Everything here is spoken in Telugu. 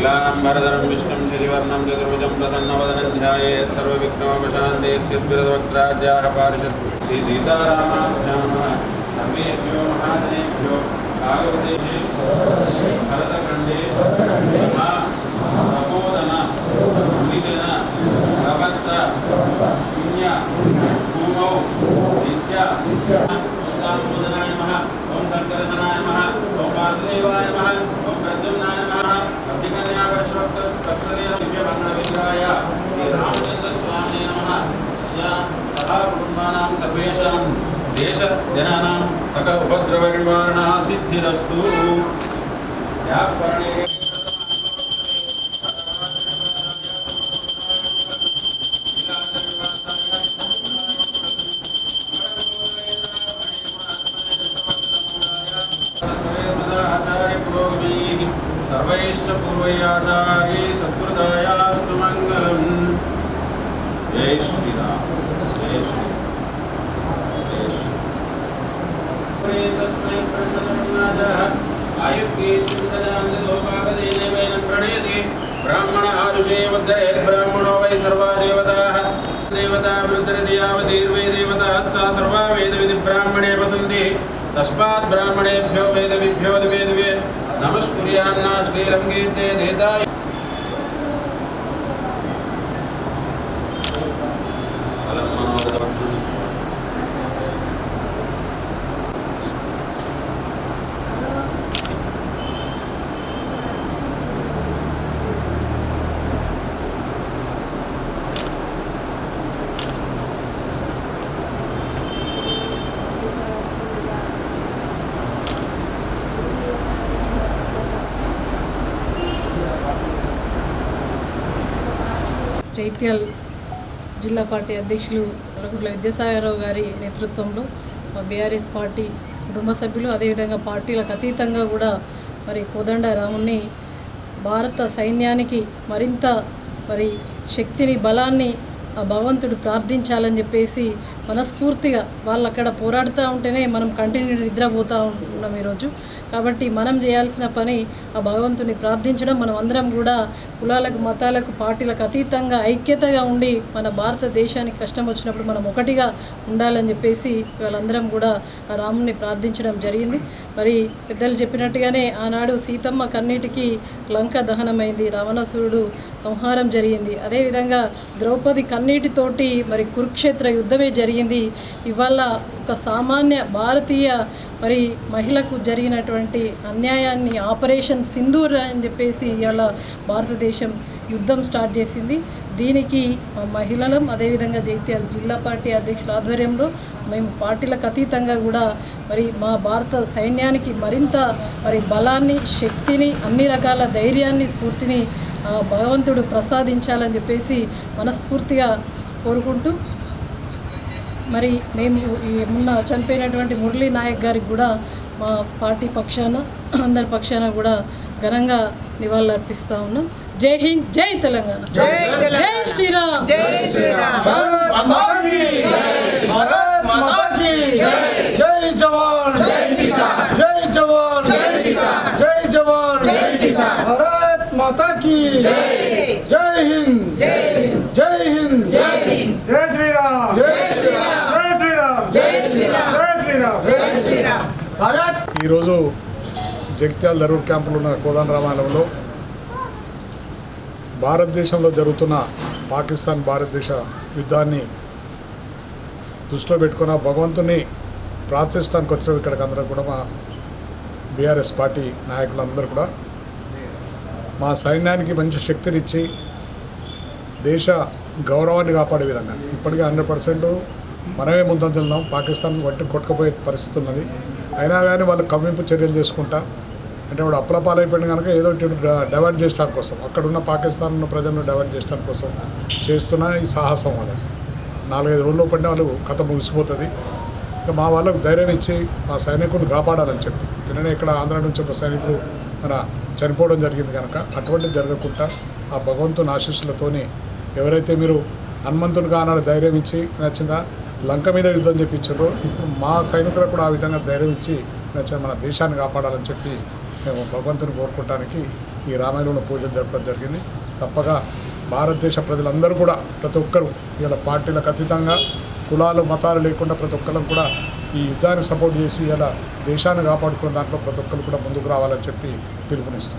शुक्लाम्बरधरं विष्णुं गिरिवर्णं चतुर्भुजं प्रसन्नवदनं ध्यायेत् सर्वविघ्नोपशान्ते महाजनेभ्यो भागवदेशे भरतखण्डे प्रबोधन निधन प्रबन्ध, पुण्य ओम वासुदेवाय नमः। జనానా సక ఉపద్రవ నివారణ సిద్ధిరస్తు వ్యాపరణే సర్వైశ్చ పూర్వయాచార్యై సత్కృతాయాస్తు మంగళం జై శ్రీరామ్ ఆయుక్తేన ప్రణయతి బ్రాహ్మణ ఆరుషే ఉద్ధరేత్ బ్రాహ్మణో వై సర్వా దేవతా దేవతా వృద్ధరతి యావదీర్వే దేవతాస్తా సర్వా వేద విధి బ్రాహ్మణే వసంతి తస్మాత్ బ్రాహ్మణేభ్యో వేద విభ్యో ద్వే ద్వే నమస్కుర్యాన్న శ్రీలం దేతాయ జైత్యాల్ జిల్లా పార్టీ అధ్యక్షులు తలగుట్ల విద్యాసాగరరావు గారి నేతృత్వంలో బీఆర్ఎస్ పార్టీ కుటుంబ సభ్యులు అదేవిధంగా పార్టీలకు అతీతంగా కూడా మరి కోదండ రాముని భారత సైన్యానికి మరింత మరి శక్తిని బలాన్ని ఆ భగవంతుడు ప్రార్థించాలని చెప్పేసి మనస్ఫూర్తిగా వాళ్ళు అక్కడ పోరాడుతూ ఉంటేనే మనం కంటిన్యూ నిద్రపోతూ ఉన్నాం ఈరోజు. కాబట్టి మనం చేయాల్సిన పని ఆ భగవంతుని ప్రార్థించడం. మనం అందరం కూడా కులాలకు మతాలకు పార్టీలకు అతీతంగా ఐక్యతగా ఉండి మన భారతదేశానికి కష్టం వచ్చినప్పుడు మనం ఒకటిగా ఉండాలని చెప్పేసి వాళ్ళందరం కూడా ఆ రాముని ప్రార్థించడం జరిగింది. మరి పెద్దలు చెప్పినట్టుగానే ఆనాడు సీతమ్మ కన్నీటికి లంక దహనమైంది. రావణాసురుడు సంహారం జరిగింది. అదేవిధంగా ద్రౌపది కన్నీటితోటి మరి కురుక్షేత్ర యుద్ధమే జరిగింది. ఇవాళ ఒక సామాన్య భారతీయ మరి మహిళకు జరిగినటువంటి అన్యాయాన్ని ఆపరేషన్ సింధూర్ అని చెప్పేసి ఇవాళ భారతదేశం యుద్ధం స్టార్ట్ చేసింది. దీనికి మా మహిళలం అదేవిధంగా జైత్యాల జిల్లా పార్టీ అధ్యక్షుల ఆధ్వర్యంలో మేము పార్టీలకు అతీతంగా కూడా మరి మా భారత సైన్యానికి మరింత మరి బలాన్ని శక్తిని అన్ని రకాల ధైర్యాన్ని స్ఫూర్తిని భగవంతుడు ప్రసాదించాలని చెప్పేసి మనస్ఫూర్తిగా కోరుకుంటూ మరి మేము మొన్న చనిపోయినటువంటి మురళీ నాయక్ గారికి కూడా మా పార్టీ పక్షాన అందరి పక్షాన కూడా ఘనంగా నివాళులు అర్పిస్తా ఉన్నాం. జై హింద్ జై తెలంగాణ. జై శ్రీరామ్. జై జై. జవాన్. జై జవాన్. భారత్ మాతా ఈరోజు జగిత్యాల దరూర్ క్యాంపులో ఉన్న కోదండ రామాలయంలో భారతదేశంలో జరుగుతున్న పాకిస్తాన్ భారతదేశ యుద్ధాన్ని దృష్టిలో పెట్టుకున్న భగవంతుని ప్రార్థిస్తానికి వచ్చిన ఇక్కడికి అందరం కూడా మా బీఆర్ఎస్ పార్టీ నాయకులందరూ కూడా మా సైన్యానికి మంచి శక్తినిచ్చి దేశ గౌరవాన్ని కాపాడే విధంగా ఇప్పటికే హండ్రెడ్ పర్సెంట్ మనమే ముందంజలున్నాం పాకిస్తాన్ వట్టి కొట్టుకుపోయే పరిస్థితి ఉన్నది. అయినా కానీ వాళ్ళు కవ్వింపు చర్యలు చేసుకుంటా అంటే వాడు అప్పుల పాలైపోయిన కనుక ఏదో డైవర్ట్ చేయడానికి కోసం అక్కడున్న పాకిస్తాన్ ఉన్న ప్రజలను డైవర్ట్ చేయడానికి కోసం చేస్తున్న ఈ సాహసం వాళ్ళకి నాలుగైదు రోజుల్లో పడిన వాళ్ళు కథ ముగిసిపోతుంది. ఇంకా మా వాళ్ళకు ధైర్యం ఇచ్చి మా సైనికులు కాపాడాలని చెప్పి నిన్ననే ఇక్కడ ఆంధ్ర నుంచి ఒక సైనికుడు మన చనిపోవడం జరిగింది కనుక అటువంటిది జరగకుండా ఆ భగవంతుని ఆశీస్సులతోని ఎవరైతే మీరు హనుమంతునిగా అన్నాడు ధైర్యం ఇచ్చి నచ్చిందా? లంక మీద యుద్ధం చెప్పించారు ఇప్పుడు మా సైనికులకు కూడా ఆ విధంగా ధైర్యం ఇచ్చి నచ్చిన మన దేశాన్ని కాపాడాలని చెప్పి మేము భగవంతుని కోరుకోవటానికి ఈ రామాయణంలో పూజలు జరపడం జరిగింది. తప్పగా భారతదేశ ప్రజలందరూ కూడా ప్రతి ఒక్కరూ ఇలా పార్టీలకు అతీతంగా కులాలు మతాలు లేకుండా ప్రతి ఒక్కరు కూడా ఈ యుద్ధాన్ని సపోర్ట్ చేసి ఇలా దేశాన్ని కాపాడుకున్న దాంట్లో ప్రతి ఒక్కరు కూడా ముందుకు రావాలని చెప్పి పిలుపునిస్తాం